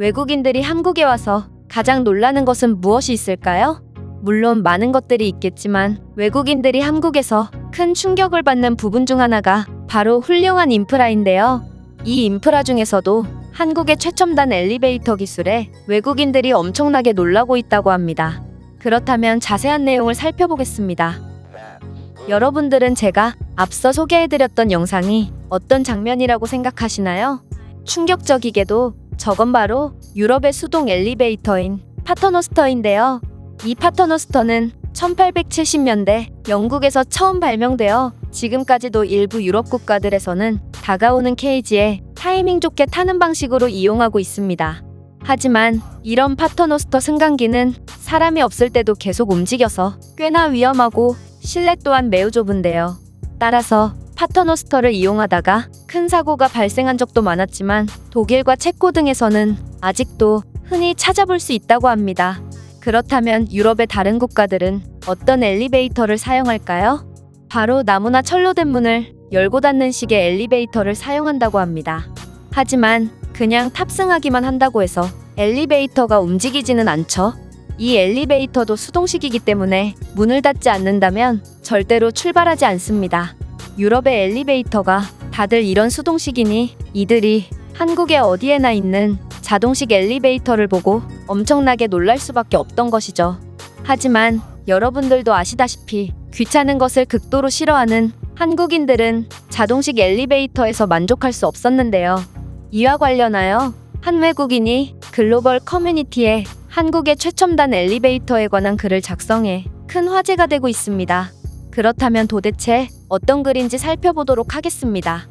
외국인들이 한국에 와서 가장 놀라는 것은 무엇이 있을까요? 물론 많은 것들이 있겠지만 외국인들이 한국에서 큰 충격을 받는 부분 중 하나가 바로 훌륭한 인프라인데요. 이 인프라 중에서도 한국의 최첨단 엘리베이터 기술에 외국인들이 엄청나게 놀라고 있다고 합니다. 그렇다면 자세한 내용을 살펴보겠습니다. 여러분들은 제가 앞서 소개해드렸던 영상이 어떤 장면이라고 생각하시나요? 충격적이게도 저건 바로 유럽의 수동 엘리베이터인 파터노스터인데요. 이 파터노스터는 1870년대 영국에서 처음 발명되어 지금까지도 일부 유럽 국가들에서는 다가오는 케이지에 타이밍 좋게 타는 방식으로 이용하고 있습니다. 하지만 이런 파터노스터 승강기는 사람이 없을 때도 계속 움직여서 꽤나 위험하고 실내 또한 매우 좁은데요. 따라서 파터노스터를 이용하다가 큰 사고가 발생한 적도 많았지만 독일과 체코 등에서는 아직도 흔히 찾아볼 수 있다고 합니다. 그렇다면 유럽의 다른 국가들은 어떤 엘리베이터를 사용할까요? 바로 나무나 철로 된 문을 열고 닫는 식의 엘리베이터를 사용한다고 합니다. 하지만 그냥 탑승하기만 한다고 해서 엘리베이터가 움직이지는 않죠. 이 엘리베이터도 수동식이기 때문에 문을 닫지 않는다면 절대로 출발하지 않습니다. 유럽의 엘리베이터가 다들 이런 수동식이니 이들이 한국에 어디에나 있는 자동식 엘리베이터를 보고 엄청나게 놀랄 수밖에 없던 것이죠. 하지만 여러분들도 아시다시피 귀찮은 것을 극도로 싫어하는 한국인들은 자동식 엘리베이터에서 만족할 수 없었는데요. 이와 관련하여 한 외국인이 글로벌 커뮤니티에 한국의 최첨단 엘리베이터에 관한 글을 작성해 큰 화제가 되고 있습니다. 그렇다면 도대체 어떤 글인지 살펴보도록 하겠습니다.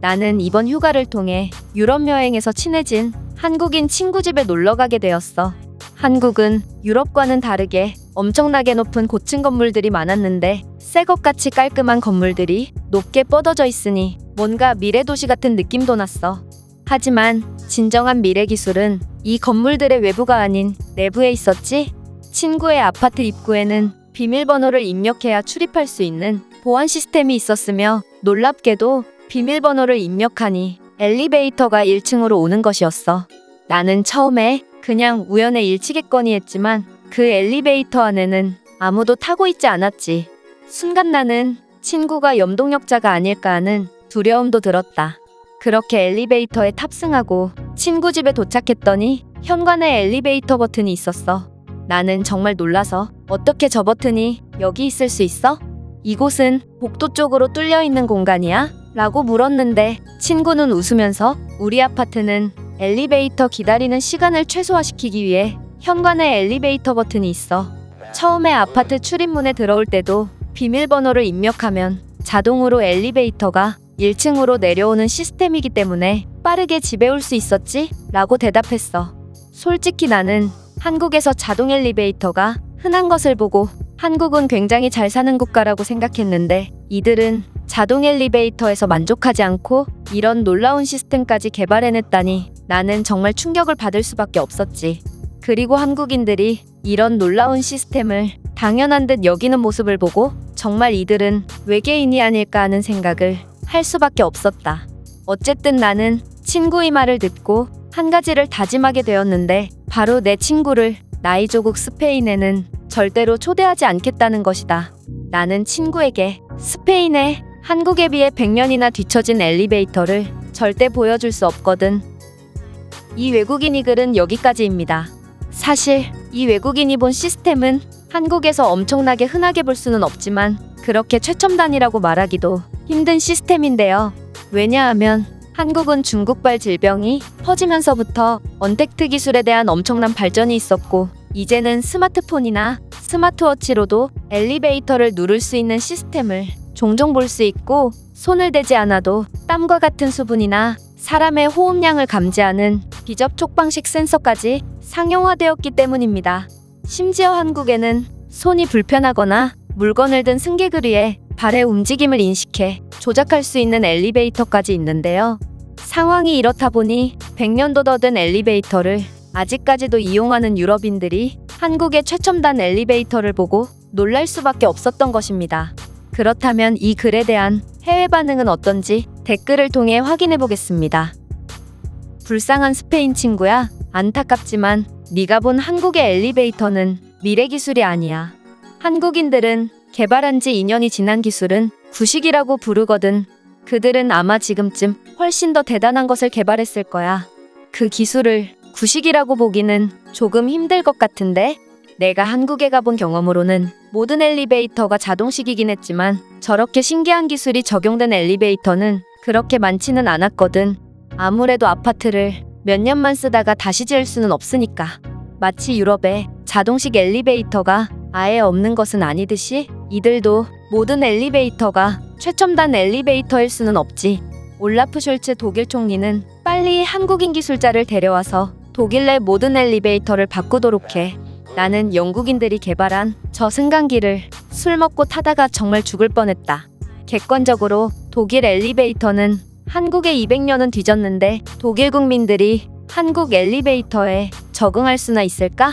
나는 이번 휴가를 통해 유럽 여행에서 친해진 한국인 친구 집에 놀러 가게 되었어. 한국은 유럽과는 다르게 엄청나게 높은 고층 건물들이 많았는데 새 것같이 깔끔한 건물들이 높게 뻗어져 있으니 뭔가 미래 도시 같은 느낌도 났어. 하지만 진정한 미래 기술은 이 건물들의 외부가 아닌 내부에 있었지. 친구의 아파트 입구에는 비밀번호를 입력해야 출입할 수 있는 보안 시스템이 있었으며 놀랍게도 비밀번호를 입력하니 엘리베이터가 1층으로 오는 것이었어. 나는 처음에 그냥 우연의 일치겠거니 했지만 그 엘리베이터 안에는 아무도 타고 있지 않았지. 순간 나는 친구가 염동역자가 아닐까 하는 두려움도 들었다. 그렇게 엘리베이터에 탑승하고 친구 집에 도착했더니 현관에 엘리베이터 버튼이 있었어. 나는 정말 놀라서 어떻게 저 버튼이 여기 있을 수 있어? 이곳은 복도 쪽으로 뚫려 있는 공간이야? 라고 물었는데 친구는 웃으면서 우리 아파트는 엘리베이터 기다리는 시간을 최소화시키기 위해 현관에 엘리베이터 버튼이 있어. 처음에 아파트 출입문에 들어올 때도 비밀번호를 입력하면 자동으로 엘리베이터가 1층으로 내려오는 시스템이기 때문에 빠르게 집에 올 수 있었지? 라고 대답했어. 솔직히 나는 한국에서 자동 엘리베이터가 흔한 것을 보고 한국은 굉장히 잘 사는 국가라고 생각했는데 이들은 자동 엘리베이터에서 만족하지 않고 이런 놀라운 시스템까지 개발해냈다니 나는 정말 충격을 받을 수밖에 없었지. 그리고 한국인들이 이런 놀라운 시스템을 당연한 듯 여기는 모습을 보고 정말 이들은 외계인이 아닐까 하는 생각을 할 수밖에 없었다. 어쨌든 나는 친구의 말을 듣고 한 가지를 다짐하게 되었는데 바로 내 친구를 나이 조국 스페인에는 절대로 초대하지 않겠다는 것이다. 나는 친구에게 스페인에 한국에 비해 100년이나 뒤처진 엘리베이터를 절대 보여줄 수 없거든. 이 외국인이 글은 여기까지입니다. 사실 이 외국인이 본 시스템은 한국에서 엄청나게 흔하게 볼 수는 없지만 그렇게 최첨단이라고 말하기도 힘든 시스템인데요. 왜냐하면 한국은 중국발 질병이 퍼지면서부터 언택트 기술에 대한 엄청난 발전이 있었고 이제는 스마트폰이나 스마트워치로도 엘리베이터를 누를 수 있는 시스템을 종종 볼 수 있고 손을 대지 않아도 땀과 같은 수분이나 사람의 호흡량을 감지하는 비접촉 방식 센서까지 상용화되었기 때문입니다. 심지어 한국에는 손이 불편하거나 물건을 든 승객을 위해 발의 움직임을 인식해 조작할 수 있는 엘리베이터까지 있는데요. 상황이 이렇다 보니 100년도 더 된 엘리베이터를 아직까지도 이용하는 유럽인들이 한국의 최첨단 엘리베이터를 보고 놀랄 수밖에 없었던 것입니다. 그렇다면 이 글에 대한 해외 반응은 어떤지 댓글을 통해 확인해 보겠습니다. 불쌍한 스페인 친구야. 안타깝지만 네가 본 한국의 엘리베이터는 미래 기술이 아니야. 한국인들은 개발한 지 2년이 지난 기술은 구식이라고 부르거든. 그들은 아마 지금쯤 훨씬 더 대단한 것을 개발했을 거야. 그 기술을 구식이라고 보기는 조금 힘들 것 같은데? 내가 한국에 가본 경험으로는 모든 엘리베이터가 자동식이긴 했지만 저렇게 신기한 기술이 적용된 엘리베이터는 그렇게 많지는 않았거든. 아무래도 아파트를 몇 년만 쓰다가 다시 지을 수는 없으니까. 마치 유럽에 자동식 엘리베이터가 아예 없는 것은 아니듯이 이들도 모든 엘리베이터가 최첨단 엘리베이터일 수는 없지. 올라프 숄츠 독일 총리는 빨리 한국인 기술자를 데려와서 독일 내 모든 엘리베이터를 바꾸도록 해. 나는 영국인들이 개발한 저 승강기를 술 먹고 타다가 정말 죽을 뻔했다. 객관적으로 독일 엘리베이터는 한국에 200년은 뒤졌는데 독일 국민들이 한국 엘리베이터에 적응할 수나 있을까?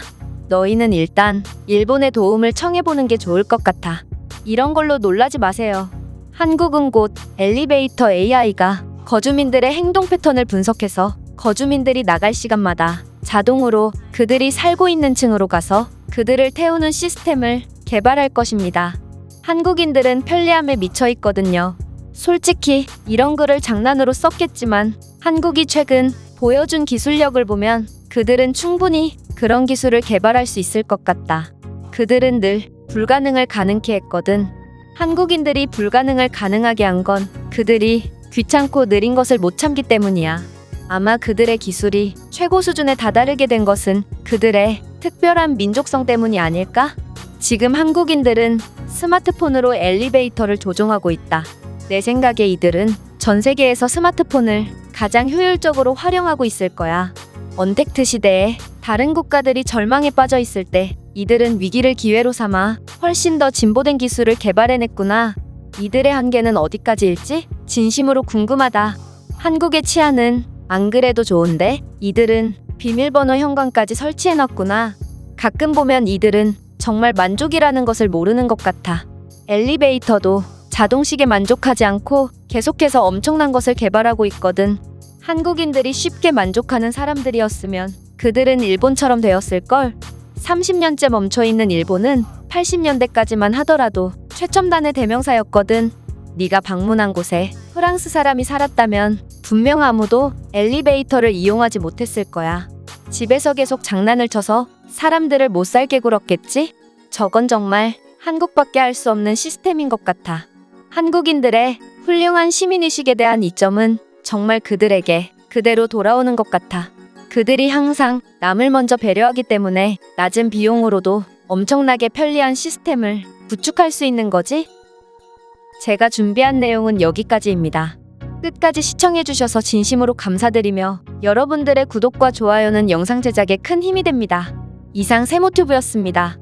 너희는 일단 일본의 도움을 청해보는 게 좋을 것 같아. 이런 걸로 놀라지 마세요. 한국은 곧 엘리베이터 AI가 거주민들의 행동 패턴을 분석해서 거주민들이 나갈 시간마다 자동으로 그들이 살고 있는 층으로 가서 그들을 태우는 시스템을 개발할 것입니다. 한국인들은 편리함에 미쳐 있거든요. 솔직히 이런 글을 장난으로 썼겠지만 한국이 최근 보여준 기술력을 보면 그들은 충분히 그런 기술을 개발할 수 있을 것 같다. 그들은 늘 불가능을 가능케 했거든. 한국인들이 불가능을 가능하게 한 건 그들이 귀찮고 느린 것을 못 참기 때문이야. 아마 그들의 기술이 최고 수준에 다다르게 된 것은 그들의 특별한 민족성 때문이 아닐까? 지금 한국인들은 스마트폰으로 엘리베이터를 조종하고 있다. 내 생각에 이들은 전 세계에서 스마트폰을 가장 효율적으로 활용하고 있을 거야. 언택트 시대에 다른 국가들이 절망에 빠져 있을 때 이들은 위기를 기회로 삼아 훨씬 더 진보된 기술을 개발해냈구나. 이들의 한계는 어디까지일지 진심으로 궁금하다. 한국의 치안은 안 그래도 좋은데 이들은 비밀번호 현관까지 설치해놨구나. 가끔 보면 이들은 정말 만족이라는 것을 모르는 것 같아. 엘리베이터도 자동식에 만족하지 않고 계속해서 엄청난 것을 개발하고 있거든. 한국인들이 쉽게 만족하는 사람들이었으면 그들은 일본처럼 되었을걸. 30년째 멈춰있는 일본은 80년대까지만 하더라도 최첨단의 대명사였거든. 네가 방문한 곳에 프랑스 사람이 살았다면 분명 아무도 엘리베이터를 이용하지 못했을 거야. 집에서 계속 장난을 쳐서 사람들을 못 살게 굴었겠지? 저건 정말 한국밖에 할 수 없는 시스템인 것 같아. 한국인들의 훌륭한 시민의식에 대한 이점은 정말 그들에게 그대로 돌아오는 것 같아. 그들이 항상 남을 먼저 배려하기 때문에 낮은 비용으로도 엄청나게 편리한 시스템을 구축할 수 있는 거지? 제가 준비한 내용은 여기까지입니다. 끝까지 시청해주셔서 진심으로 감사드리며 여러분들의 구독과 좋아요는 영상 제작에 큰 힘이 됩니다. 이상 세모튜브였습니다.